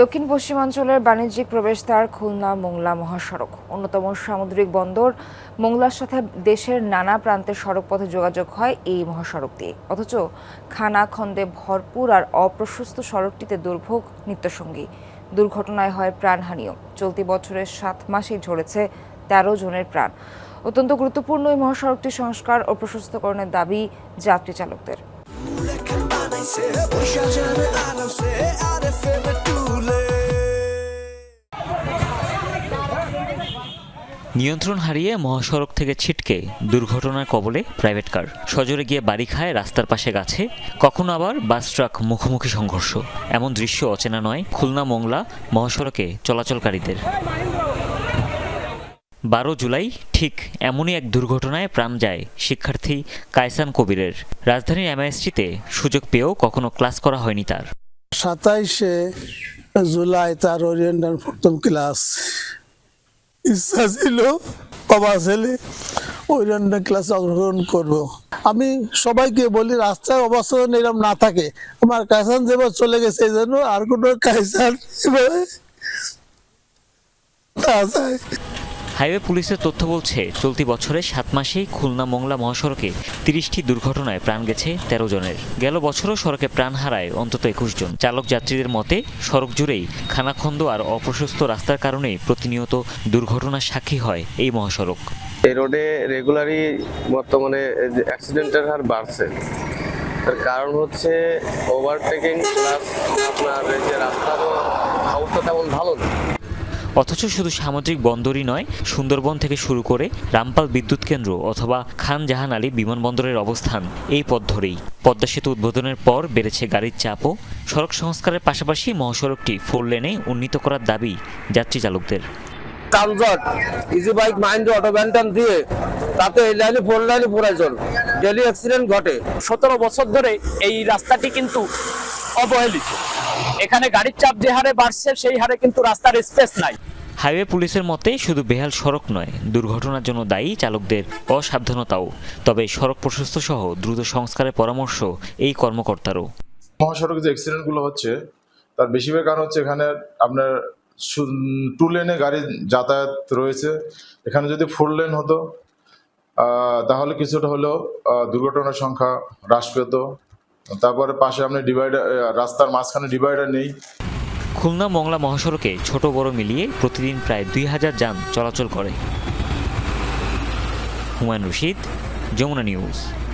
দক্ষিণ পশ্চিমাঞ্চলের বাণিজ্যিক প্রবেশদ্বার, খুলনা, মোংলা মহাসড়ক। অন্যতম সামুদ্রিক বন্দর মোংলার সাথে দেশের নানা প্রান্তের সড়কপথে যোগাযোগ হয় এই মহাসড়ক দিয়ে। অথচ খানা খন্দে ভরপুর আর অপ্রশস্ত সড়কটিতে দুর্ভোগ নিত্যসঙ্গী। দুর্ঘটনায় হয় প্রাণহানিও। চলতি বছরের সাত মাসেই ঝরেছে তেরো জনের প্রাণ। অত্যন্ত গুরুত্বপূর্ণ এই মহাসড়কটি সংস্কার ও প্রশস্তকরণের দাবি যাত্রী চালকদের নিয়ন্ত্রণ হারিয়ে মহাসড়ক থেকে ছিটকে দুর্ঘটনার কবলে প্রাইভেট কার। সজোরে গিয়ে বাড়ি খায় রাস্তার পাশে গাছে। কখনো আবার বাস ট্রাক মুখোমুখি সংঘর্ষ। এমন দৃশ্য অচেনা নয় খুলনা মোংলা মহাসড়কে চলাচলকারীদের। বারো জুলাই ঠিক এমনই এক দুর্ঘটনায় প্রাণ যায় শিক্ষার্থী কায়সান কবিরের। রাজধানীর এমআইএসটিতে সুযোগ পেয়েও কখনো ক্লাস করা হয়নি তার। সাতাইশে জুলাই তার ওরিয়েন্টাল প্রথম ক্লাস ইচ্ছা ছিল, বাবা ছেলে, ওই রান্না ক্লাসে অংশগ্রহণ করব। আমি সবাইকে বলি, রাস্তায় অবস্থান এরকম না থাকে। আমার কাইসান যেবার চলে গেছে, এই জন্য আর কোনো কাইসান এভাবে না যায়। হাইওয়ে পুলিশের তথ্য বলছে, চলতি বছরে সাত মাসেই খুলনা মোংলা মহাসড়কে তিরিশটি দুর্ঘটনায় প্রাণ গেছে তেরো জনের। গেল বছরও সড়কে প্রাণ হারায় অন্তত একুশ জন। চালক যাত্রীদের মতে, সড়ক জুড়েই খানাখন্দ আর অপ্রশস্ত রাস্তার কারণেই প্রতিনিয়ত দুর্ঘটনার সাক্ষী হয় এই মহাসড়ক। এই রোডে রেগুলারই বর্তমানে অ্যাক্সিডেন্টের হার বাড়ছে। তার কারণ হচ্ছে ওভারটেকিং প্লাস আপনার যে রাস্তারও অবস্থা তেমন ভালো না। অথচ শুধু সামুদ্রিক বন্দরই নয়, সুন্দরবন থেকে শুরু করে রামপাল বিদ্যুৎ কেন্দ্র অথবা খান জাহান আলী বিমানবন্দরের অবস্থান এই পথ ধরেই। পদ্মা সেতু উদ্বোধনের পর বেড়েছে গাড়ির চাপও। সড়ক সংস্কারের পাশাপাশি মহাসড়কটি ফোর লেনে উন্নীত করার দাবি যাত্রী চালকদের। কামজট ইজি বাইক মাইন্ড অটো ব্যান্টান দিয়ে তাতে এই লাইনে ফোর লাইনে ডেলি অ্যাক্সিডেন্ট ঘটে। সতেরো বছর ধরে এই রাস্তাটি কিন্তু অবহেলিত। এখানে গাড়ির চাপ যে হারে বাড়ছে সেই হারে কিন্তু রাস্তার স্পেস নাই। হাইওয়ে পুলিশের মতে শুধু বেহাল সড়ক নয় দুর্ঘটনার জন্য দায়ী চালকদের অসাবধানতাও। তবে সড়ক প্রশস্ত সহ দ্রুত সংস্কারের পরামর্শ এই কর্মকর্তারও। মহাসড়কে যে অ্যাক্সিডেন্টগুলো হচ্ছে তার বেশিরভাগ কারণ হচ্ছে এখানে আপনার টু লেনে গাড়ি যাতায়াত রয়েছে। এখানে যদি ফোর লেন হতো তাহলে কিছুটা হলেও দুর্ঘটনার সংখ্যা হ্রাস পেত। তারপরে পাশে আপনি ডিভাইডার রাস্তার মাঝখানে ডিভাইডার নেই। খুলনা মংলা মহাসড়কে ছোট বড় মিলিয়ে প্রতিদিন প্রায় দুই হাজার যান চলাচল করে। হুমায়ুন রশিদ, যমুনা নিউজ।